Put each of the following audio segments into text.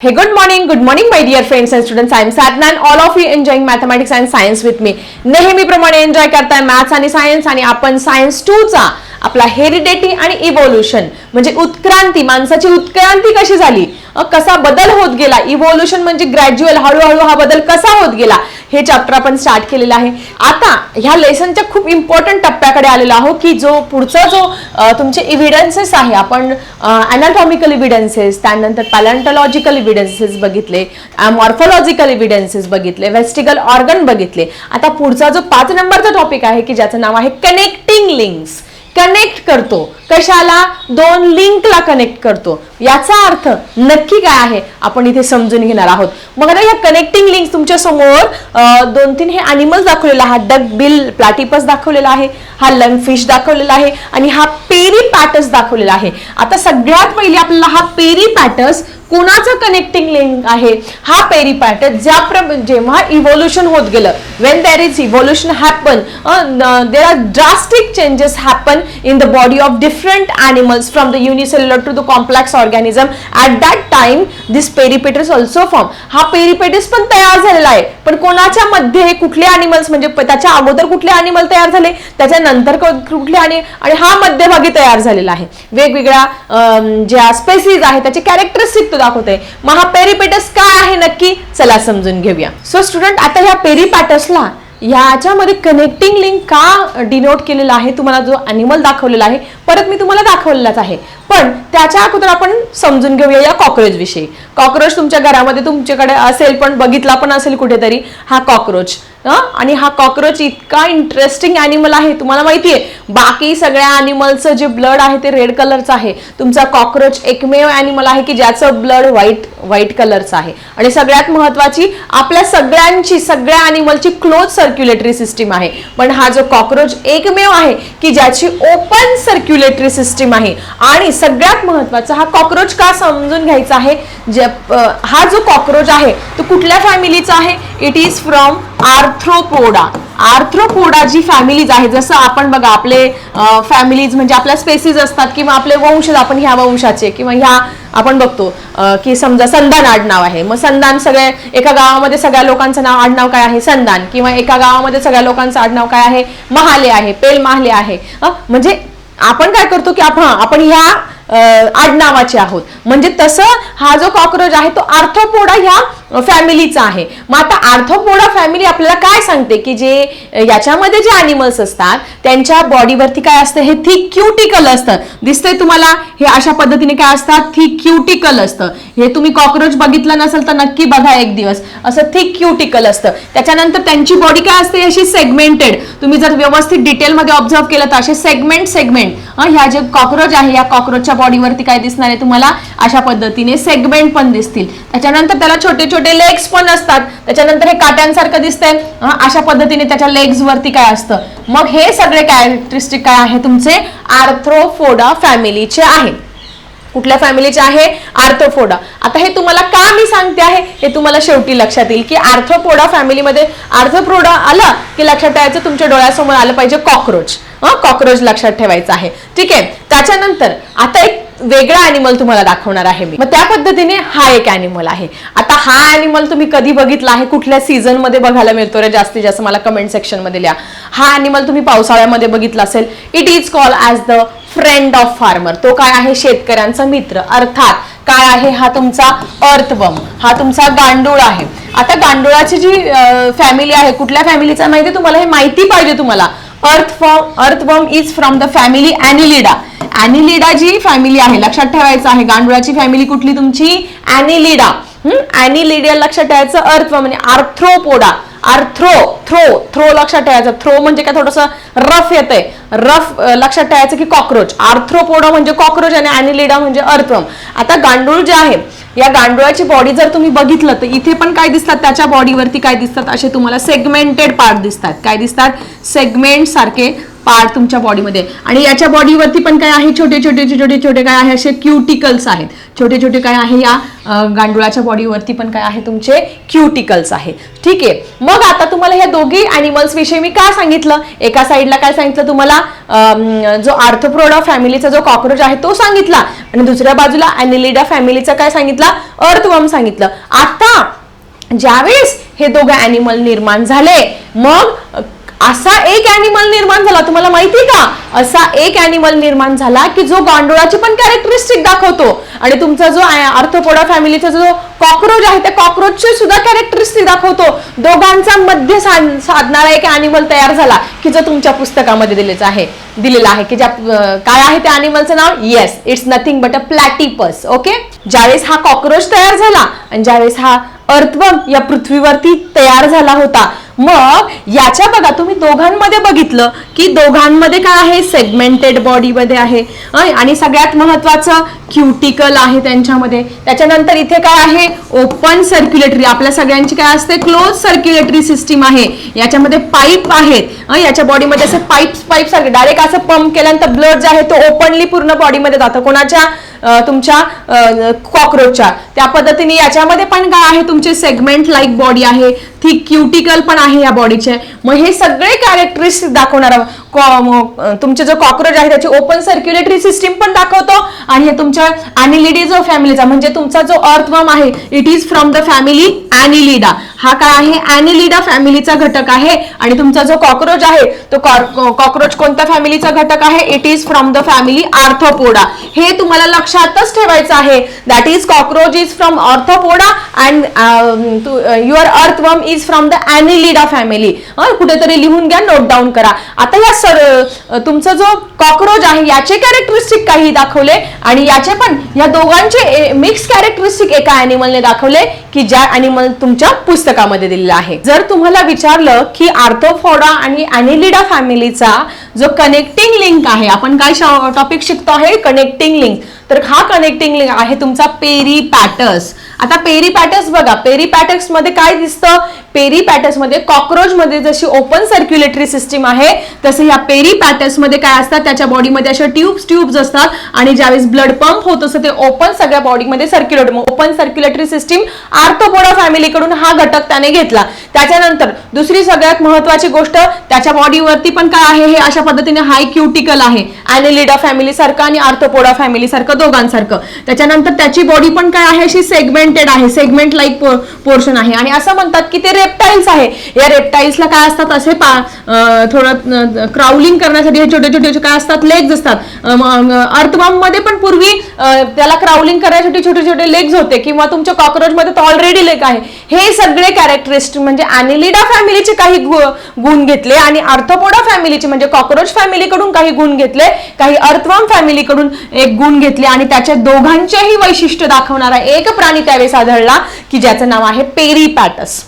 Hey, good morning, good morning, my dear friends and students. I am Satna and all of you enjoying mathematics and science with me. नेहमीप्रमाणे enjoy करताय maths आणि science आणि आपण science टूचा आपला हेरिडेटी आणि evolution म्हणजे उत्क्रांती माणसाची उत्क्रांती कशी झाली? कसा बदल होत गेला? इव्होल्युशन म्हणजे ग्रॅज्युअल हळूहळू हा बदल कसा होत गेला? हे चॅप्टर आपण स्टार्ट केलेलं आहे. आता ह्या लेसनच्या खूप इम्पॉर्टंट टप्प्याकडे आलेलो आहोत की जो पुढचा जो तुमचे इव्हिडन्सेस आहे आपण अनाटॉमिकल इव्हिडन्सेस त्यानंतर पॅलेंटॉलॉजिकल इव्हिडन्सेस बघितले मॉर्फॉलॉजिकल इव्हिडन्सेस बघितले वेस्टिकल ऑर्गन बघितले. आता पुढचा जो पाच नंबरचा टॉपिक आहे की ज्याचं नाव आहे कनेक्टिंग लिंक्स कनेक्ट करतो. कशाला? दोन लिंकला कनेक्ट करतो. याचा अर्थ नक्की काय आहे? आपण इथे समजून घेणार आहोत. मग आता या कनेक्टिंग लिंक तुमच्यासमोर दोन तीन हे अॅनिमल्स दाखवलेला हा डक बिल प्लॅटिपस दाखवलेला आहे. हा लंगफिश दाखवलेला आहे. आणि हा पेरी पॅटर्स दाखवलेला आहे. आता सगळ्यात पहिले आपल्याला हा पेरी पॅटर्स कुणाचं कनेक्टिंग लिंक आहे? हा पेरी पॅटस ज्या प्र जेव्हा इव्होल्युशन होत गेलं when there is evolution happen there are drastic changes happen in the body of different animals from the unicellular to the complex organism. At that time this peripatus also form हा peripatus पण तयार झालेला आहे. पण कोणाच्या मध्ये कुठले animals म्हणजे त्याच्या अगोदर कुठले अॅनिमल तयार झाले? त्याच्यानंतर कुठले आणि आणि हा मध्यभागी तयार झालेला आहे. वेगवेगळ्या ज्या स्पेसीज आहेत त्याचे कॅरेक्टरिस्टिक दाखवते. मग हा पेरिपेटस काय आहे नक्की? चला समजून घेऊया. सो स्टुडंट आता ह्या पेरीपॅटसला याच्यामध्ये कनेक्टिंग लिंक का डिनोट केलेला आहे? तुम्हाला जो अॅनिमल दाखवलेला आहे परत मी तुम्हाला दाखवलेलाच आहे. पण त्याच्या अगोदर आपण समजून घेऊया या कॉक्रोच विषयी. कॉक्रोच तुमच्या घरामध्ये तुमच्याकडे असेल पण बघितला पण असेल कुठेतरी हा कॉक्रोच आणि हा कॉक्रोच इतका इंटरेस्टिंग अॅनिमल आहे तुम्हाला माहिती आहे बाकी सगळ्या अॅनिमलचं जे ब्लड आहे ते रेड कलरचं आहे. तुमचा कॉक्रोच एकमेव अॅनिमल आहे की ज्याचं ब्लड व्हाईट व्हाईट कलरचं आहे. आणि सगळ्यात महत्वाची आपल्या सगळ्यांची सगळ्या अॅनिमलची क्लोज सर्क्युलेटरी सिस्टीम आहे. पण हा जो कॉक्रोच एकमेव आहे की ज्याची ओपन सर्क्युलेटरी सिस्टीम आहे. आणि सगळ्यात महत्त्वाचा हा कॉक्रोच का समजून घ्यायचा आहे? जे हा जो कॉक्रोच आहे तो कुठल्या फॅमिलीचा आहे? It is from arthropoda arthropoda G families आहे जसं आपण बघा आपले फॅमिलीज म्हणजे आपल्या स्पेसिस असतात किंवा आपले वंश आपण ह्या वंशाचे किंवा ह्या आपण बघतो की समजा संदान आडनाव आहे. मग संदान सगळे एका गावामध्ये सगळ्या लोकांचं नाव आडनाव काय आहे? संदान. किंवा एका गावामध्ये सगळ्या लोकांचं आडनाव काय आहे? महाले आहे पेल महाले आहे म्हणजे आपण काय करतो की आपण आपण ह्या आडनावाचे आहोत. म्हणजे तसं हा जो कॉक्रोच आहे तो आर्थोपोडा ह्या फॅमिलीचा आहे. मग आता आर्थोपोडा फॅमिली आपल्याला काय सांगते की जे याच्यामध्ये जे अॅनिमल्स असतात त्यांच्या बॉडीवरती काय असतं? हे थिक क्युटिकल असतं. दिसतंय तुम्हाला? हे अशा पद्धतीने काय असतात? थिक क्युटिकल असतं. हे तुम्ही कॉक्रोच बघितलं नसेल तर नक्की बघा एक दिवस. असं थिक क्युटिकल असतं. त्याच्यानंतर त्यांची बॉडी काय असते? अशी सेगमेंटेड तुम्ही जर व्यवस्थित डिटेलमध्ये ऑब्झर्व केलं तर असे सेगमेंट सेगमेंट ह्या जे कॉक्रोच आहे या कॉक्रोचच्या बॉडीवरती काय दिसणार आहे तुम्हाला? अशा पद्धतीने सेगमेंट पण दिसतील. त्याच्यानंतर त्याला छोटे छोटे लेग्स पण असतात. त्याच्यानंतर हे काट्यांसारखं दिसतंय. अशा पद्धतीने त्याच्या लेग्स वरती काय असतं? मग हे सगळे कॅरेक्टरिस्टिक काय आहे तुमचे? आर्थ्रोफोडा फॅमिलीचे आहे. कुठल्या फॅमिलीचे आहे? आर्थोफोडा. आता हे तुम्हाला का मी सांगते आहे? हे तुम्हाला शेवटी लक्षात येईल की आर्थोफोडा फॅमिलीमध्ये आर्थोपोडा आला की लक्षात ठेवायचं तुमच्या डोळ्यासमोर आलं पाहिजे कॉक्रोच. कॉक्रोच लक्षात ठेवायचं आहे. ठीक आहे? त्याच्यानंतर आता एक वेगळा अॅनिमल तुम्हाला दाखवणार आहे मी. मग त्या पद्धतीने हा एक अॅनिमल आहे. आता हा अॅनिमल तुम्ही कधी बघितला आहे? कुठल्या सीझनमध्ये बघायला मिळतो रे? जास्तीत जास्त मला कमेंट सेक्शनमध्ये लिहा. हा अॅनिमल तुम्ही पावसाळ्यामध्ये बघितला असेल. It is call as the friend of farmer तो काय आहे? शेतकऱ्यांचा मित्र. अर्थात काय आहे? हा तुमचा अर्थवम हा तुमचा गांडूळ आहे. आता गांडुळाची जी फॅमिली आहे कुठल्या फॅमिलीचा माहिती तुम्हाला? हे माहिती पाहिजे तुम्हाला. Earthworm earthworm is from the family annelida annelida G family आहे लक्षात ठेवायचं आहे. गांडुळाची फॅमिली कुठली तुमची? अॅनिलिडा अॅनिलिडिया लक्षात ठेवायचं अर्थवम म्हणजे आर्थ्रोपोडा आर्थ्रो थ्रो थ्रो लक्षात ठेवायचं. थ्रो म्हणजे काय? थोडस रफ येतंय. रफ लक्षात ठेवायचं की कॉक्रोच आर्थ्रोपोडा म्हणजे कॉक्रोच आणि अॅनिलिडा म्हणजे अर्थम आता गांडूळ जे आहे या गांडुळाची बॉडी जर तुम्ही बघितलं तर इथे पण काय दिसतात? त्याच्या बॉडीवरती काय दिसतात? असे तुम्हाला सेगमेंटेड पार्ट दिसतात. काय दिसतात? सेगमेंट सारखे पार्ट तुमच्या बॉडीमध्ये आणि याच्या बॉडीवरती पण काय आहे? छोटे छोटे छोटे छोटे काय आहे? असे क्युटिकल्स आहेत. छोटे छोटे काय आहे या गांडुळाच्या बॉडीवरती पण काय आहे तुमचे क्युटिकल्स आहे. ठीक आहे. मग आता तुम्हाला ह्या दोघी अॅनिमल्स विषयी मी काय सांगितलं? एका साईडला काय सांगितलं तुम्हाला? जो आर्थोप्रोडा फॅमिलीचा जो कॉक्रोच आहे तो सांगितला. आणि दुसऱ्या बाजूला अॅनिलिडा फॅमिलीचा काय सांगितला? अर्थवम सांगितलं. आता ज्यावेळेस हे दोघं अॅनिमल निर्माण झाले मग असा एक अॅनिमल निर्माण झाला. तुम्हाला माहिती का? असा एक अॅनिमल निर्माण झाला की जो गांडोळाची पण कॅरेक्टरिस्टिक दाखवतो. आणि तुमचा जो आर्थोपोडा फॅमिलीचा जो कॉक्रोच आहे त्या कॉक्रोचची सुद्धा कॅरेक्टरिस्टिक दाखवतो. दोघांचा मध्य साधणारा एक अॅनिमल तयार झाला की जो तुमच्या पुस्तकामध्ये दिलेच आहे दिलेला आहे. की ज्या काय आहे त्या अॅनिमलचं नाव? Yes it's nothing but a platypus okay ज्यावेळेस हा कॉक्रोच तयार झाला आणि ज्यावेळेस हा अर्थवर्म या पृथ्वीवरती तयार झाला होता मग याच्या बघा तुम्ही दोघांमध्ये बघितलं की दोघांमध्ये काय आहे? सेगमेंटेड बॉडीमध्ये आहे. आणि सगळ्यात महत्वाचं क्युटिकल आहे त्यांच्यामध्ये. त्याच्यानंतर इथे काय आहे? ओपन सर्क्युलेटरी आपल्या सगळ्यांची काय असते? क्लोज सर्क्युलेटरी सिस्टीम आहे. याच्यामध्ये पाईप आहेत. याच्या बॉडीमध्ये असे पाईप पाईप सारखे. डायरेक्ट असं पंप केल्यानंतर ब्लड जे आहे तो ओपनली पूर्ण बॉडीमध्ये जातं. कोणाच्या? तुमच्या कॉक्रोचच्या त्या पद्धतीने याच्यामध्ये पण काय आहे? तुमचे सेगमेंट लाईक बॉडी आहे. थिक क्युटिकल पण आहे या बॉडीचे मग हे सगळे कॅरेक्टरिस्टिक दाखवणार तुमचे जो कॉक्रोच आहे त्याची ओपन सर्क्युलेटरी सिस्टीम पण दाखवतो. आणि हे तुमच्या अॅनिलिडी ऑफ फॅमिलीचा म्हणजे तुमचा जो अर्थवर्म आहे it is from the family annelida हा काय आहे? अॅनिलिडा फॅमिलीचा घटक आहे. आणि तुमचा जो कॉक्रोच आहे तो कॉक्रोच कोणत्या फॅमिलीचा घटक आहे? It is from the family arthropoda हे तुम्हाला लक्षातच ठेवायचं आहे. That is cockroach is from arthropoda and your earthworm is from the annelida family कुठेतरी लिहून घ्या नोट डाऊन करा. आता या सर तुमचा जो कॉक्रोच आहे याचे कॅरेक्टरिस्टिक काही दाखवले? आणि याचे पण या दोघांचे मिक्स कॅरेक्टरिस्टिक एका अॅनिमलने दाखवले? की ज्या अॅनिमल तुमच्या पुस्तकामध्ये दिलेला आहे. जर तुम्हाला विचारलं की आर्थोफोडा आणि अॅनिलिडा फॅमिलीचा जो कनेक्टिंग लिंक आहे आपण काय टॉपिक शिकतो आहे? कनेक्टिंग लिंक तर हा कनेक्टिंग लिंक आहे तुमचा पेरी पॅटर्स. आता पेरी पॅटर्स बघा पेरी पॅटर्समध्ये काय दिसतं? पेरी पॅटर्समध्ये कॉक्रोच मध्ये जशी ओपन सर्क्युलेटरी सिस्टीम आहे तसे या पेरी पॅटर्समध्ये काय असतात? त्याच्या बॉडीमध्ये अशा ट्यूब्स ट्यूब्स असतात. आणि ज्यावेळेस ब्लड पंप होत असतं ते ओपन सगळ्या बॉडीमध्ये circulate open circulatory system arthropoda फॅमिलीकडून हा घटक त्याने घेतला. त्याच्यानंतर दुसरी सगळ्यात महत्वाची गोष्ट त्याच्या बॉडीवरती पण काय आहे हे अशा पद्धतीने हाय क्युटिकल आहे. अॅनिलिडा फॅमिली सारखं आणि आर्थोपोडा फॅमिली सारखं दोघांसारखं. त्याच्यानंतर त्याची बॉडी पण काय आहे? अशी सेगमेंटेड आहे. सेगमेंट लाईक पोर्शन आहे. आणि असं म्हणतात की ते रेप्टाईल्स आहे. या रेप्टाईल्सला काय असतात? असे पा थोडं क्राउलिंग करण्यासाठी हे छोटे छोटे काय असतात? लेग्स असतात. अर्थबॉम्बमध्ये पण पूर्वी त्याला क्राउलिंग करण्यासाठी छोटे छोटे लेग्स होते. किंवा तुमच्या कॉक्रोच मध्ये ऑलरेडी लेक आहे. हे सगळे कॅरेक्टरिस्टिक म्हणजे अॅनिलिडा फॅमिलीचे काही गुण घेतले आणि आर्थोपोडा फॅमिलीचे म्हणजे कॉक्रोच फॅमिलीकडून काही गुण घेतले काही अर्थवॉर्म फॅमिलीकडून एक गुण घेतले आणि त्याच्या दोघांचेही वैशिष्ट्य दाखवणारा एक प्राणी त्यावेळेस आढळला की ज्याचं नाव आहे पेरीपॅटस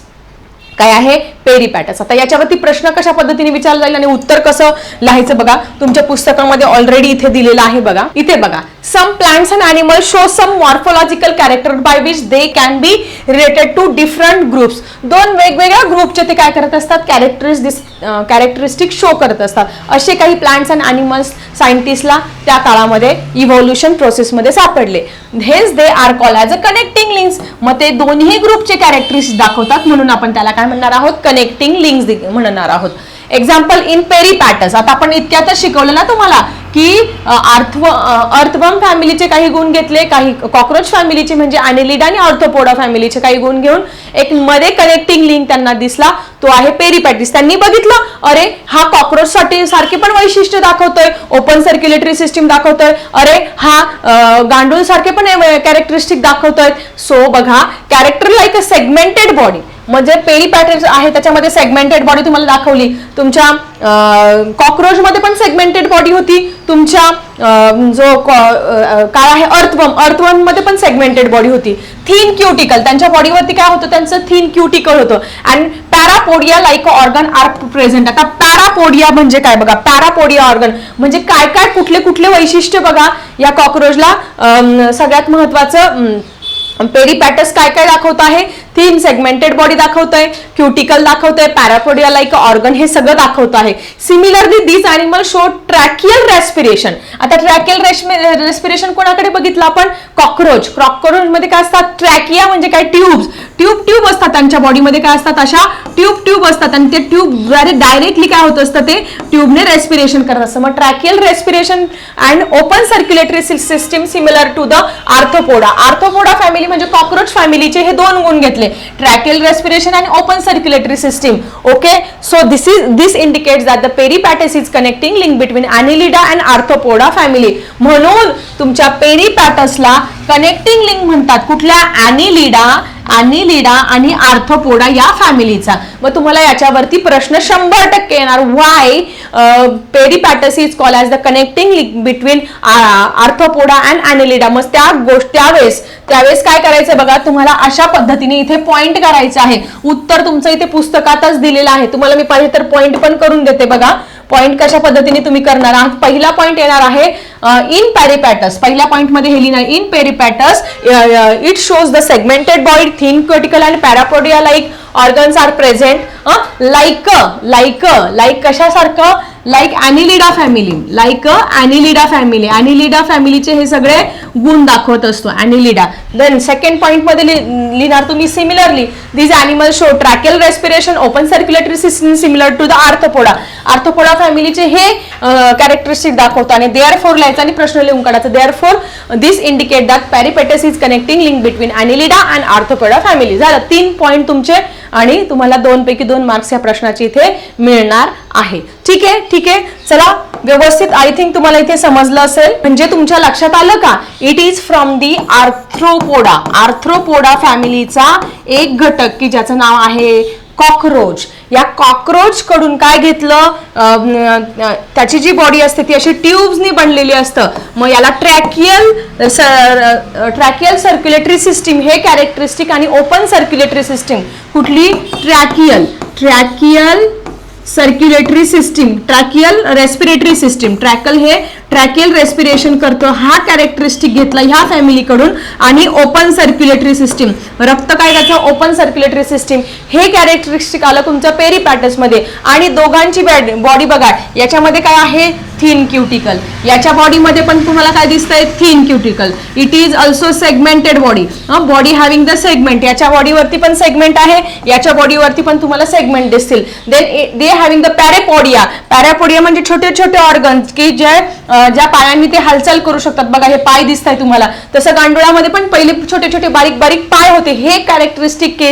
काय आहे? पेरीपॅटस आता याच्यावरती प्रश्न कशा पद्धतीने विचारला जाईल आणि उत्तर कसं लिहायचं बघा. तुमच्या पुस्तकामध्ये ऑलरेडी इथे दिलेलं आहे बघा. इथे बघा. Some plants and animal show some morphological character by which they can be related to different groups दोन वेगवेगळ्या ग्रुपचे ते काय करत असतात? कॅरेक्टरिस कॅरेक्टरिस्टिक शो करत असतात. असे काही प्लांट्स अँड अॅनिमल्स सायंटिस्टला त्या काळामध्ये इव्होल्युशन प्रोसेसमध्ये सापडले. हेच they are call as a connecting links मग ते दोन्ही ग्रुपचे कॅरेक्टरिस्ट दाखवतात. म्हणून आपण त्याला काय म्हणणार आहोत? कनेक्टिंग लिंक्स म्हणणार आहोत. एक्झाम्पल इन पेरीपॅटस आता आपण इतक्यातच शिकवलं ना तुम्हाला की अर्थव अर्थवम फॅमिलीचे काही गुण घेतले काही कॉक्रोच फॅमिलीचे म्हणजे अॅनिलिडा आणि ऑर्थोपोडा फॅमिलीचे काही गुण घेऊन एक मध्ये कनेक्टिंग लिंक त्यांना दिसला तो आहे पेरीपॅटिस त्यांनी बघितलं अरे हा कॉक्रोच साठी सारखे पण वैशिष्ट्य दाखवतोय ओपन सर्क्युलेटरी सिस्टीम दाखवतोय अरे हा गांडूळ सारखे पण कॅरेक्टरिस्टिक दाखवतोय. सो बघा character like a segmented body म्हणजे पेरी पॅटर्न आहे त्याच्यामध्ये सेगमेंटेड बॉडी तुम्हाला दाखवली. तुमच्या कॉक्रोच मध्ये पण सेगमेंटेड बॉडी होती. तुमच्या जो काय आहे अर्थवम अर्थवममध्ये पण सेगमेंटेड बॉडी होती. थीन क्युटिकल त्यांच्या बॉडीवरती काय होतं त्यांचं थीन क्युटिकल होतं. And parapodia like organ are present आता पॅरापोडिया म्हणजे काय बघा? पॅरापोडिया ऑर्गन म्हणजे काय काय कुठले कुठले वैशिष्ट्य बघा? या कॉक्रोचला सगळ्यात महत्वाचं अं, पेरीपॅटस काय काय दाखवत आहे? तीन सेगमेंटेड बॉडी दाखवतंय क्युटिकल दाखवतंय पॅराफोडिया लाईक ऑर्गन हे सगळं दाखवतो आहे. Similarly this animal show tracheal respiration आता ट्रॅकियल रेस्पिरेशन कोणाकडे बघितलं आपण? कॉक्रोच कॉक्रोच मध्ये काय असतात? ट्रॅकिया म्हणजे काय? ट्यूब्स ट्यूब ट्यूब असतात त्यांच्या बॉडीमध्ये काय असतात अशा? ट्यूब ट्यूब असतात. आणि ते ट्यूब डायरेक्टली काय होत असतं ते? ट्यूबने रेस्पिरेशन करत असतं. मग tracheal respiration and open circulatory system similar to the arthropoda arthropoda family म्हणजे कॉक्रोच फॅमिलीचे हे दोन गुण घेतले. ट्रॅकियल रेस्पिरेशन आणि open circulatory system okay so this is this indicates that the peripatus is connecting link between annelida and arthropoda family म्हणून तुमच्या पेरीपॅटसला connecting link म्हणतात. कुठल्या? अॅनिलिडा अनिलिडा आणि आर्थोपोडा या फॅमिलीचा. मग तुम्हाला याच्यावरती प्रश्न शंभर टक्के येणार. Why peripatus is call as the connecting link between arthropoda and annelida मग त्या गोष्ट त्यावेळेस त्यावेळेस काय करायचं बघा तुम्हाला अशा पद्धतीने इथे पॉईंट करायचं आहे. उत्तर तुमचं इथे पुस्तकातच दिलेलं आहे. तुम्हाला मी पाहिजे तर पॉईंट पण करून देते बघा. पॉइंट कशा पद्धतीने तुम्ही करणार आहात? पहिला पॉइंट येणार आहे इन पॅरिपॅटस पहिल्या पॉइंटमध्ये हे लिहिणार in peripatus it shows the segmented body thin critical and parapodia like organs are present like like like कशासारखं? Like annelida family like annelida family annelida फॅमिलीचे हे सगळे गुण दाखवत असतो अॅनिलिडा देन सेकंड पॉइंटमध्ये लिहिणार तुम्ही similarly this animal show tracheal respiration open circulatory system similar to the arthropoda arthropoda फॅमिलीचे हे कॅरेक्टरिस्टिक दाखवतो आणि देअर फोर लिहायचं आणि प्रश्न लिहून काढायचं. Therefore this indicate that peripatus is connecting link between annelida and arthropoda family झालं. तीन पॉईंट तुमचे आणि तुम्हाला दोन पैकी दोन मार्क्स या प्रश्नाची इथे मिळणार आहे. ठीक आहे? ठीक आहे? चला व्यवस्थित आय थिंक तुम्हाला इथे समजलं असेल. म्हणजे तुमच्या लक्षात आलं का? It is from the arthropoda arthropoda फॅमिलीचा एक घटक की ज्याचं नाव आहे कॉकरोच या कॉक्रोच कडून काय घेतलं? त्याची जी बॉडी असते ती अशी ट्यूब्सनी बनलेली असतं. मग याला ट्रॅकियल ट्रॅकियल सर्क्युलेटरी सिस्टीम हे कॅरेक्टरिस्टिक आणि ओपन सर्क्युलेटरी सिस्टीम कुठली? Tracheal tracheal circulatory system tracheal respiratory system tracheal हे ट्रॅकियल रेस्पिरेशन करतं. हा कॅरेक्टरिस्टिक घेतला ह्या फॅमिलीकडून आणि ओपन सर्क्युलेटरी सिस्टीम रक्त काय त्याचं? ओपन सर्क्युलेटरी सिस्टीम हे कॅरेक्टरिस्टिक आलं तुमच्या पेरीपॅटसमध्ये आणि दोघांची बॉडी बघा. याच्यामध्ये काय आहे? थिन क्युटिकल याच्या बॉडीमध्ये पण तुम्हाला काय दिसतंय? Thin cuticle it is also segmented body body having the segment याच्या बॉडीवरती पण सेगमेंट आहे. याच्या बॉडीवरती पण तुम्हाला सेगमेंट दिसतील. Then they eh, having the parapodia parapodia म्हणजे छोटे छोटे ऑर्गन्स की जे ज्या पायांनी ते हालचाल करू शकतात. बघा हे पाय दिसत आहे तुम्हाला. तसं गांडुळामध्ये पण पहिले छोटे छोटे बारीक बारीक पाय होते. हे कॅरेक्टरिस्टिक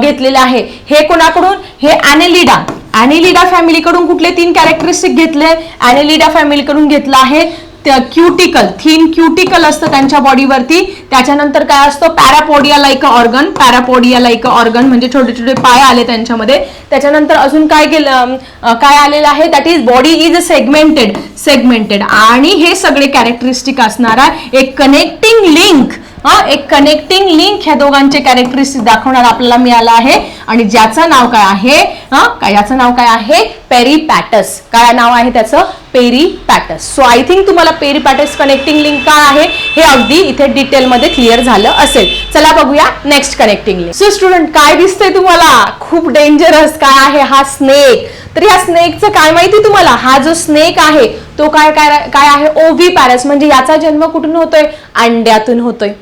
घेतलेले आहे. हे कोणाकडून? हे अॅनेलिडा अॅनेलिडा फॅमिलीकडून कुठले तीन कॅरेक्टरिस्टिक घेतले? अॅनेलिडा फॅमिलीकडून घेतलं आहे. क्युटिकल थिन क्युटिकल असतं त्यांच्या बॉडीवरती त्याच्यानंतर काय असतं? Parapodia like organ parapodia like organ म्हणजे छोटे छोटे पाय आले त्यांच्यामध्ये. त्याच्यानंतर अजून काय केलं काय आलेलं आहे? That is body is segmented segmented आणि हे सगळे कॅरेक्टरिस्टिक असणारा एक कनेक्टिंग लिंक हा? एक कनेक्टिंग लिंक ह्या दोघांचे कॅरेक्टरिस्टिक दाखवणार आपल्याला मिळालं आहे. आणि ज्याचं नाव काय आहे? हा? याचं नाव काय आहे? पेरीपॅटस काय नाव आहे त्याचं? Peripatus so I think तुम्हाला पेरी पॅटर्स कनेक्टिंग लिंक काय आहे हे अगदी इथे डिटेलमध्ये क्लिअर झालं असेल. चला बघूया next connecting link so student काय दिसतंय तुम्हाला? खूप डेंजरस काय आहे हा स्नेक तर या स्नेकचं काय माहिती तुम्हाला? हा जो स्नेक आहे तो काय काय काय आहे? ओव्ही पॅरस म्हणजे याचा जन्म कुठून होतोय? अंड्यातून होतोय.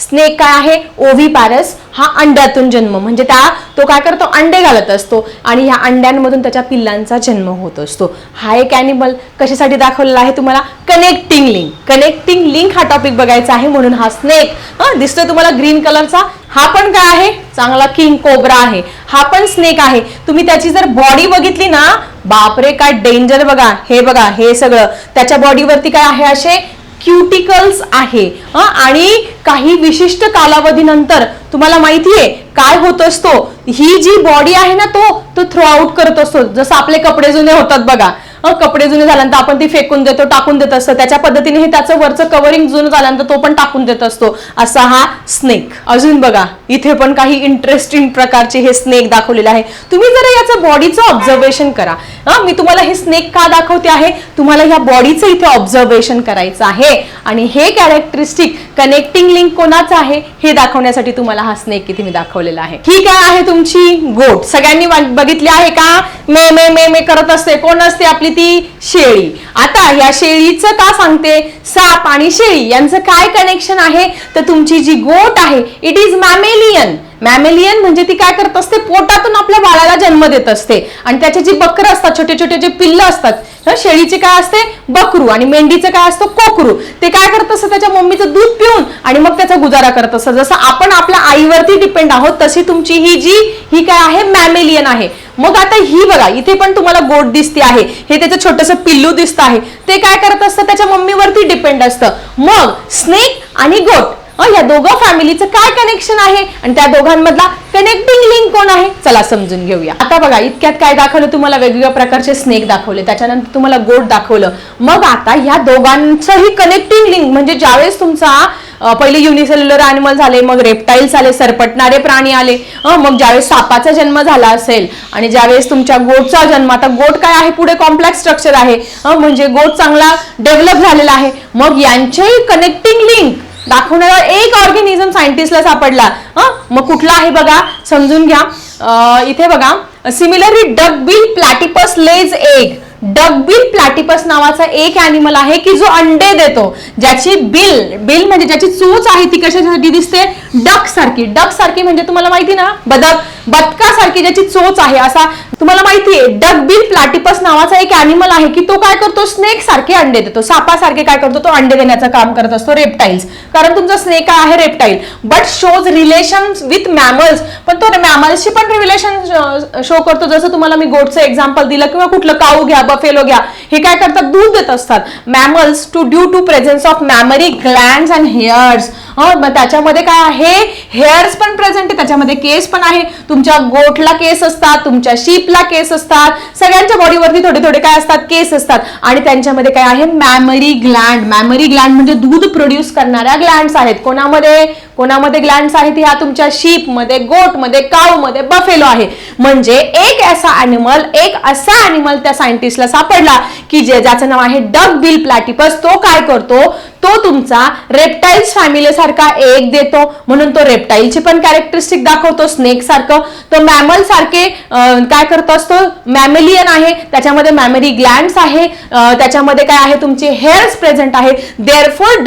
स्नेक काय आहे? ओव्ही पॅरस हा अंड्यातून जन्म. म्हणजे त्या तो काय करतो? अंडे घालत असतो. आणि ह्या अंड्यांमधून त्याच्या पिल्लांचा जन्म होत असतो. हा एक अॅनिमल कशासाठी दाखवलेला आहे तुम्हाला? कनेक्टिंग लिंक कनेक्टिंग लिंक हा टॉपिक बघायचा आहे म्हणून हा स्नेक हा दिसतोय तुम्हाला ग्रीन कलरचा हा पण काय आहे? चांगला किंग कोबरा आहे. हा पण स्नेक आहे. तुम्ही त्याची जर बॉडी बघितली ना बापरे काय डेंजर बघा. हे बघा हे सगळं. त्याच्या बॉडीवरती काय आहे असे क्युटिकल्स आहे. आणि काही विशिष्ट कालावधीनंतर तुम्हाला माहितीये काय होत असतो? ही जी बॉडी आहे ना तो तो थ्रू आउट करत असतो. जसं आपले कपडे जुने होतात बघा. कपडे जुने झाल्यानंतर आपण ती फेकून देतो टाकून देत असतो. त्याच्या पद्धतीने हे त्याचं वरचं कव्हरिंग जुनं झाल्यानंतर तो पण टाकून देत असतो. असा हा स्नेक अजून बघा इथे पण काही इंटरेस्टिंग प्रकारचे हे स्नेक दाखवलेले आहे. तुम्ही जरा याचं बॉडीचं ऑब्झर्वेशन करा. हं, मी तुम्हाला हे स्नेक का दाखवते आहे? तुम्हाला ह्या बॉडीचं इथे ऑब्झर्वेशन करायचं आहे. आणि हे कॅरेक्टरिस्टिक कनेक्टिंग लिंक कोणाचं आहे? हे दाखवण्यासाठी तुम्हाला हा स्नेक इथे मी दाखवलेला आहे. ही काय आहे तुमची गोट. सगळ्यांनी बघितली आहे का? मे मे मे मे करत असते. कोण असते आपली ती शेळी. आता या शेळीचं का सांगते? साप आणि शेळी यांचं काय कनेक्शन आहे? तर तुमची जी गोट आहे इट इज मॅमेलियन मॅमेलियन म्हणजे ती काय करत असते? पोटातून आपल्या बाळाला जन्म देत असते. आणि त्याचे जी बकर असतात छोटे छोटे जे पिल्ल असतात शेळीचे काय असते? बकरू. आणि मेंढीचं काय असतं? कोकरू. ते काय करत असतं? त्याच्या मम्मीचं दूध पिऊन आणि मग त्याचा गुजारा करत असतं. जसं आपण आपल्या आईवरती डिपेंड आहोत तशी तुमची ही जी ही काय आहे? मॅमेलियन आहे. मग आता ही बघा इथे पण तुम्हाला गोट दिसते आहे. हे त्याचं छोटंसं पिल्लू दिसतं आहे. ते काय करत असतं? त्याच्या मम्मीवरती डिपेंड असतं. मग स्नेक आणि गोट या दोघं फॅमिलीचं काय कनेक्शन आहे? आणि त्या दोघांमधला कनेक्टिंग लिंक कोण आहे? चला समजून घेऊया. आता बघा इतक्यात काय दाखवलं तुम्हाला? वेगवेगळ्या प्रकारचे स्नेक दाखवले. त्याच्यानंतर तुम्हाला गोट दाखवलं. मग आता या दोघांचंही कनेक्टिंग लिंक म्हणजे ज्यावेळेस तुमचा पहिले युनिसेल्युलर अॅनिमल झाले मग रेप्टाईल्स आले सरपटणारे प्राणी आले मग ज्यावेळेस सापाचा जन्म झाला असेल आणि ज्यावेळेस तुमच्या गोटचा जन्म आता गोट काय आहे? पुढे कॉम्प्लेक्स स्ट्रक्चर आहे. म्हणजे गोट चांगला डेव्हलप झालेला आहे. मग यांचेही कनेक्टिंग लिंक दाखवणारा एक ऑर्गॅनिझम सायंटिस्टला सापडला. मग कुठला आहे बघा? समजून घ्या. इथे बघा. Similarly duck bill platypus lays egg duckbill platypus नावाचा एक अॅनिमल आहे की जो अंडे देतो. ज्याची बिल बिल म्हणजे ज्याची चोच आहे ती कशासाठी दिसते? डक सारखी. डक सारखी म्हणजे तुम्हाला माहिती ना? बदक. बदकासारखी ज्याची चोच आहे असा तुम्हाला माहिती आहे डगबिल प्लॅटिपस नावाचा एक अॅनिमल आहे की तो काय करतो? स्नेक सारखे अंडे देतो. सापासारखे काय करतो? तो अंडे देण्याचं काम करत असतो रेप्टाईल्स कारण तुमचा स्नेक आहे reptile but shows relation with mammals पण तो मॅमल्सची पण रिलेशन शो करतो. जसं तुम्हाला मी गोटचं एक्झाम्पल दिलं किंवा कुठलं काऊ घ्या बफेलो घ्या हे काय करतात? दूध देत असतात. Mammals to due to presence of mammary gland and hairs मग त्याच्यामध्ये काय आहे? हेअर्स पण प्रेझेंट आहे. त्याच्यामध्ये केस पण आहे. तुमच्या गोटला केस असतात तुमच्या शीपला केस असतात सगळ्यांच्या बॉडीवरती थोडे थोडे काय असतात केस असतात. आणि त्यांच्यामध्ये काय आहे? मॅमरी ग्लँड मॅमरी ग्लँड म्हणजे दूध प्रोड्यूस करणाऱ्या ग्लँड्स आहेत. कोणामध्ये? कोणामध्ये ग्लँड्स आहेत? ह्या तुमच्या शीपमध्ये गोटमध्ये काऊ मध्ये बफेलो आहे. म्हणजे एक असा अॅनिमल एक असा अॅनिमल त्या सायंटिस्टला सापडला की जे ज्याचं नाव आहे डग बिल प्लॅटिपस तो काय करतो? तो तुमचा रेप्टाईल्स फॅमिली सारखा एक देतो. म्हणून तो रेप्टाईलची पण कॅरेक्टरिस्टिक दाखवतो स्नेक सारखं. तो मॅमल सारखे काय करत असतो मॅमेलियन आहे. त्याच्यामध्ये मॅमरी ग्लँड्स आहे. त्याच्यामध्ये काय आहे? तुमचे हेअर्स प्रेझेंट आहे therefore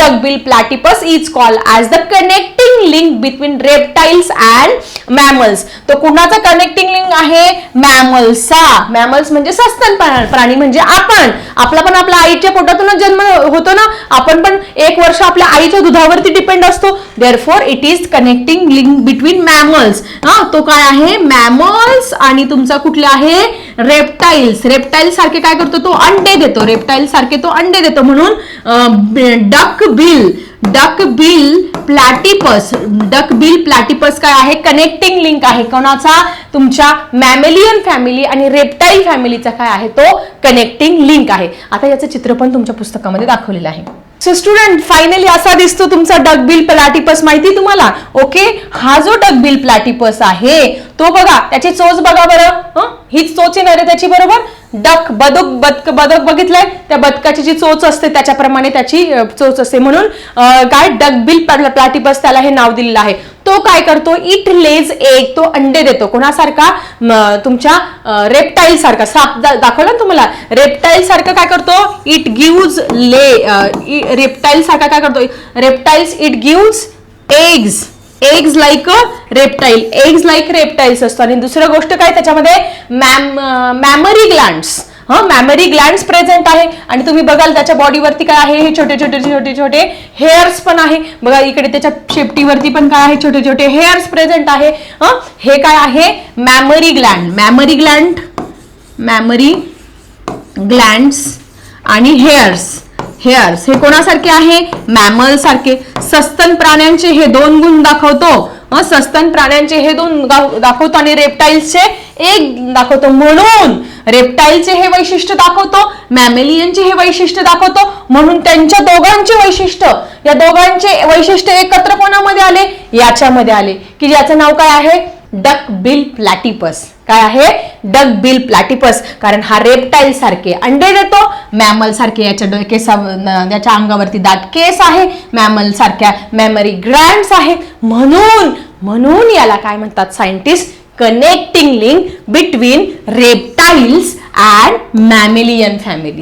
platypus is call as the connecting link between reptiles and mammals तो कुणाचा कनेक्टिंग लिंक आहे? मॅमल्सचा मॅमल्स म्हणजे सस्तन प्रा- प्राणी म्हणजे आपण. आपला पण आपल्या आईच्या पोटातूनच जन्म होतो ना? आपण पण एक वर्ष आपल्या आईच्या दुधावरती डिपेंड असतो. Therefore it is connecting link between mammals हा तो काय आहे? मॅमल्स आणि तुमचा कुठला आहे? रेप्टाईल्स रेप्टाईल सारखे काय करतो? तो अंडे देतो. रेप्टाईल सारखे तो अंडे देतो. म्हणून duck bill duck bill platypus duck bill platypus काय आहे? कनेक्टिंग लिंक आहे. कोणाचा? तुमच्या मॅमेलियन फॅमिली आणि रेप्टाईल फॅमिलीचा काय आहे? तो कनेक्टिंग लिंक आहे. आता याचं चित्र पण तुमच्या पुस्तकामध्ये दाखवलेलं आहे. सो स्टुडंट फायनली असा दिसतो तुमचा डगबिल प्लॅटिपस माहिती तुम्हाला? ओके हा जो डगबिल प्लॅटिपस आहे तो बघा त्याची चोच बघा बरं. हीच चोच आहे ना रे त्याची बरोबर? डक बदक बदक बदक बघितलंय. त्या बदकाची जी चोच असते त्याच्याप्रमाणे त्याची चोच असते. म्हणून काय? डकबिल प्लॅटिपस त्याला हे नाव दिलेलं आहे. तो काय करतो? इट लेज एक तो अंडे देतो. कोणासारखा? तुमच्या रेप्टाईल सारखा. साप दा- दाखवला ना तुम्हाला? रेप्टाईल सारखं काय करतो? इट गिव्ज ले रेप्टाईल सारखा काय करतो? Reptiles it gives eggs eggs like reptile eggs like reptiles असतो. आणि दुसरं गोष्ट काय? त्याच्यामध्ये मॅम मॅमरी ग्लँड्स हा मॅमरी ग्लँड्स प्रेझेंट आहे. आणि तुम्ही बघाल त्याच्या बॉडीवरती काय आहे? हे छोटे छोटे छोटे छोटे हेअर्स पण आहे. बघा इकडे त्याच्या शेपटीवरती पण काय आहे? छोटे छोटे हेअर्स प्रेझेंट आहे. हं? हे काय आहे? Mammary gland mammary gland mammary glands आणि हेअर्स हेअर्स हे कोणासारखे आहे? मॅमल सारखे. सस्तन प्राण्यांचे हे दोन गुण दाखवतो. सस्तन प्राण्यांचे हे दोन दाखवतो आणि रेप्टाईल्सचे एक दाखवतो. म्हणून रेप्टाईलचे हे वैशिष्ट्य दाखवतो मॅमेलियनचे हे वैशिष्ट्य दाखवतो. म्हणून त्यांच्या दोघांचे वैशिष्ट्य. या दोघांचे वैशिष्ट्य एकत्र कोणामध्ये आले? याच्यामध्ये आले. की ज्याचं नाव काय आहे? डक बिल प्लॅटिपस काय आहे? डग बिल प्लॅटिपस कारण हा रेप्टाईल सारखे अंडे देतो मॅमल सारखे याच्या डोकेसा याच्या अंगावरती दाट केस आहे मॅमल सारख्या मेमरी ग्रँड्स आहेत म्हणून म्हणून याला काय म्हणतात scientist connecting link between reptiles and mammalian family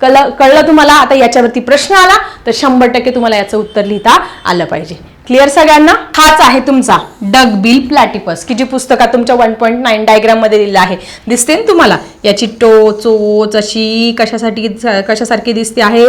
कळलं कळलं तुम्हाला? आता याच्यावरती प्रश्न आला तर शंभर टक्के तुम्हाला याचं उत्तर लिहिता आलं पाहिजे. क्लिअर सगळ्यांना? हाच आहे तुमचा डग बिल प्लॅटिपस की जी पुस्तकात तुमच्या वन पॉईंट नाईन डायग्राममध्ये आहे. दिसते ना तुम्हाला? याची टो चोच अशी कशासाठी कशासारखी दिसते आहे?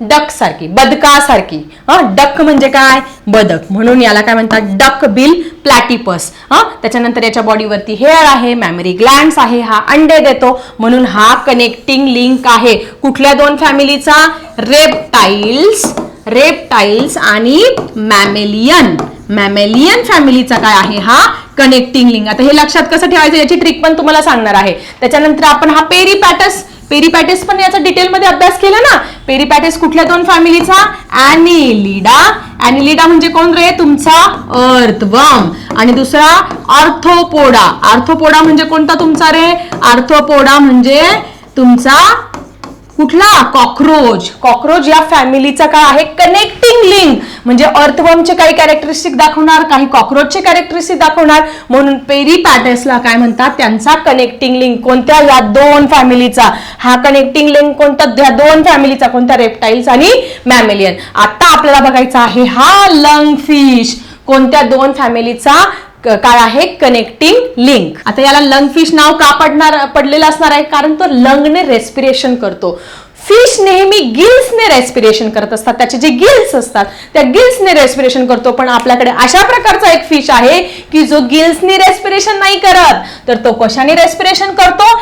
डक सारखी बदकासारखी. हा डक म्हणजे काय? बदक. म्हणून याला काय म्हणतात? Duck bill platypus. हा त्याच्यानंतर याच्या बॉडीवरती हेअर आहे मॅमरी ग्लँड्स आहे हा अंडे देतो. म्हणून हा कनेक्टिंग लिंक आहे. कुठल्या दोन फॅमिलीचा रेप्टाईल्स रेप्टाईल्स आणि मॅमेलियन. मॅमेलियन फॅमिलीचा काय आहे हा? कनेक्टिंग लिंग आता हे लक्षात कसं ठेवायचं? याची ट्रिक पण तुम्हाला सांगणार आहे. त्याच्यानंतर आपण हा पेरीपॅटस पेरीपॅटिस पण याचा डिटेलमध्ये अभ्यास केला ना? पेरीपॅटिस कुठल्या दोन फॅमिलीचा? अॅनिलिडा अॅनिलिडा म्हणजे कोण रे? तुमचा अर्थवम. आणि दुसरा आर्थोपोडा आर्थोपोडा म्हणजे कोणता तुमचा रे? आर्थोपोडा म्हणजे तुमचा कुठला? कॉक्रोच. कॉक्रोच या फॅमिलीचा काय आहे? कनेक्टिंग लिंक म्हणजे अर्थवर्मचे काही कॅरेक्टरिस्टिक दाखवणार काही कॉक्रोचचे कॅरेक्टरिस्टिक दाखवणार. म्हणून पेरी पॅटर्सला काय म्हणतात? त्यांचा कनेक्टिंग लिंक कोणत्या? या दोन फॅमिलीचा हा कनेक्टिंग लिंक कोणता? या दोन फॅमिलीचा कोणत्या रेप्टाईल्स आणि मॅमेलियन आता आपल्याला बघायचा आहे हा लंग फिश कोणत्या दोन फॅमिलीचा काय आहे? कनेक्टिंग लिंक आता याला लंग फिश नाव का पडणार पडलेलं असणार आहे? कारण तो लंगने रेस्पिरेशन करतो. फिश नेहमी गिल्सने रेस्पिरेशन करत असतात. त्याचे जे गिल्स असतात त्या गिल्सने रेस्पिरेशन करतो. पण आपल्याकडे अशा प्रकारचा एक फिश आहे की जो गिल्सने रेस्पिरेशन नाही करत. तर तो कशाने रेस्पिरेशन करतो?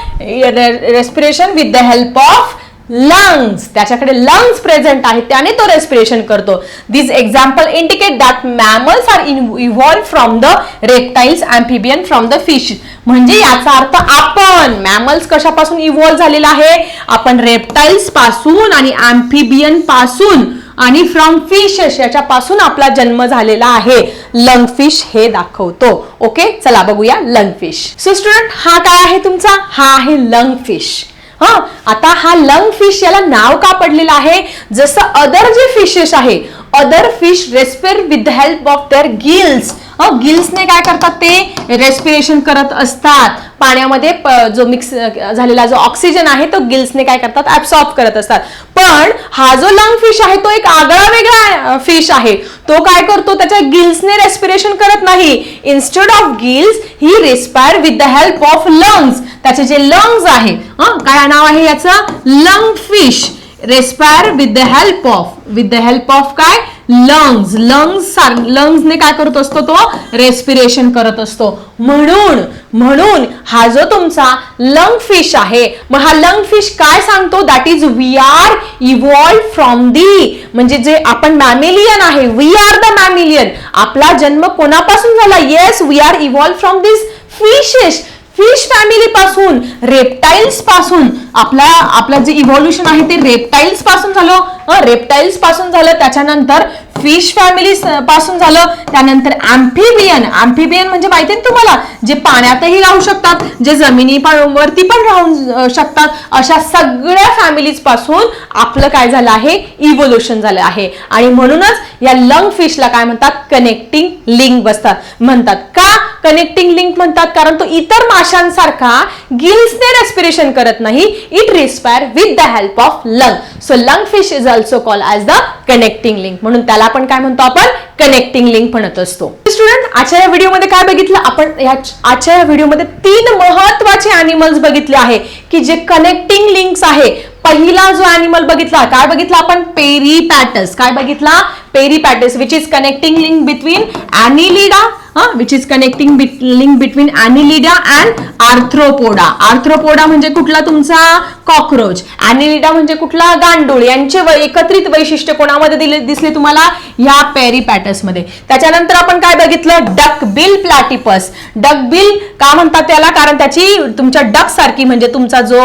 Respiration with the help of lungs त्याच्याकडे लंग्स प्रेझेंट आहेत त्याने तो रेस्पिरेशन करतो. This example indicate that mammals are evolve from the reptiles amphibian from the fish म्हणजे याचा अर्थ आपण मॅमल्स कशापासून इव्हॉल्व झालेला आहे? आपण रेप्टाईल्सपासून आणि अँफिबियनपासून आणि फ्रॉम फिशेस याच्यापासून आपला जन्म झालेला आहे. लंग फिश हे दाखवतो. ओके चला बघूया लंग फिश सो स्टुडंट हा काय आहे तुमचा? हा आहे लंग फिश हा आता हा लंग फिश याला नाव का पडलेलं आहे? जसं अदर जे फिशेस आहे other fish respire with the help of their gills हो, गिल्सने काय करतात ते? रेस्पिरेशन करत असतात. पाण्यामध्ये जो मिक्स झालेला जो ऑक्सिजन आहे तो गिल्सने काय करतात? ऍब्सॉर्ब करत असतात. पण हा जो लंग फिश आहे तो एक आगळा वेगळा फिश आहे. तो काय करतो? त्याच्या गिल्सने रेस्पिरेशन करत नाही. Instead of gills he respire with the help of lungs त्याचे जे लंग्स आहे हं, काय नाव आहे याचं? Lung fish respire with the help of with the help of काय? लंग्स लंग्स लंग्सने काय करत असतो तो? रेस्पिरेशन करत असतो. म्हणून म्हणून हा जो तुमचा लंग फिश आहे मग हा लंग फिश काय सांगतो? That is we are evolve from the म्हणजे जे आपण मॅमेलियन आहे वी आर द मॅमेलियन आपला जन्म कोणापासून झाला? Yes we are evolve from this fishes fish family पासून रेप्टाईल्सपासून आपला आपलं जे इव्हॉल्युशन आहे ते रेप्टाईल्सपासून झालं. रेप्टाईल्सपासून झालं त्याच्यानंतर फिश फॅमिली पासून झालं त्यानंतर अँफिबियन अँफिबियन म्हणजे माहिती आहे तुम्हाला? जे पाण्यातही राहू शकतात जे जमिनी पण- वरती पण राहू शकतात. अशा सगळ्या फॅमिलीजपासून आपलं काय झालं आहे? इव्होल्युशन झालं आहे. आणि म्हणूनच या लंग फिशला काय म्हणतात? कनेक्टिंग लिंक बसतात. म्हणतात का? कनेक्टिंग लिंक म्हणतात. कारण तो इतर माशांसारखा गिल्सने रेस्पिरेशन करत नाही. It respire with the help of lung so lung fish is also call as the connecting link म्हणून त्याला आपण काय म्हणतो आपण? कनेक्टिंग लिंक म्हणत असतो. स्टुडंट आजच्या या व्हिडिओमध्ये काय बघितलं? आपण या आजच्या या व्हिडिओमध्ये तीन महत्त्वाचे अॅनिमल्स बघितले आहे की जे कनेक्टिंग लिंक्स आहे. पहिला जो अॅनिमल बघितला काय बघितला आपण? पेरी पॅटस काय बघितला? Peripatus which is connecting link between annelida which is connecting link between annelida and arthropoda arthropoda म्हणजे कुठला तुमचा? कॉक्रोच अॅनिलिडा म्हणजे कुठला? गांडूळ. यांचे एकत्रित वैशिष्ट्य कोणामध्ये दिले दिसले तुम्हाला? ह्या पेरिपॅटसमध्ये त्याच्यानंतर आपण काय बघितलं? डकबिल प्लॅटिपस डकबिल का म्हणतात त्याला? कारण त्याची तुमच्या डक सारखी म्हणजे तुमचा जो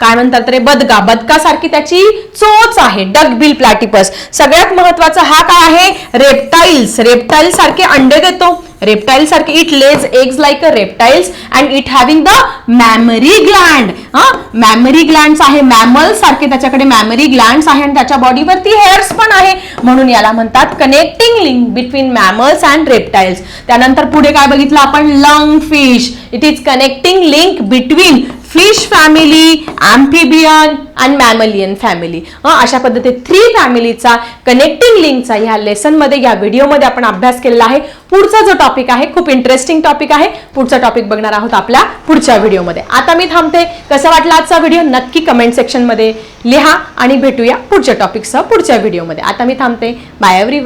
काय म्हणतात रे बदका बदकासारखी त्याची चोच आहे. डकबिल प्लॅटिपस सगळ्यात महत्त्वाचा हा काय आहे? रेप्टाईल्स रेप्टाईल सारखे अंडे देतो. रेप्टाईल सारखे. It lays eggs like a reptiles and it having the mammary gland हा? मॅमरी ग्लँड आहे. मॅमल सारखे त्याच्याकडे मॅमरी ग्लँड आहे आणि त्याच्या बॉडीवरती हेअर्स पण आहे. म्हणून याला म्हणतात connecting link between mammals and reptiles त्यानंतर पुढे काय बघितलं आपण? Lung fish it is connecting link between fish family amphibian and mammalian family अशा पद्धतीत थ्री फॅमिलीचा कनेक्टिंग लिंकचा ह्या लेसनमध्ये या व्हिडिओमध्ये आपण अभ्यास केलेला आहे. पुढचा जो टॉपिक आहे खूप इंटरेस्टिंग टॉपिक आहे. पुढचा टॉपिक बघणार आहोत आपल्या पुढच्या व्हिडिओमध्ये आता मी थांबते. कसं वाटला आजचा व्हिडिओ नक्की कमेंट सेक्शनमध्ये लिहा आणि भेटूया पुढच्या टॉपिकसह पुढच्या व्हिडिओमध्ये आता मी थांबते. Bye every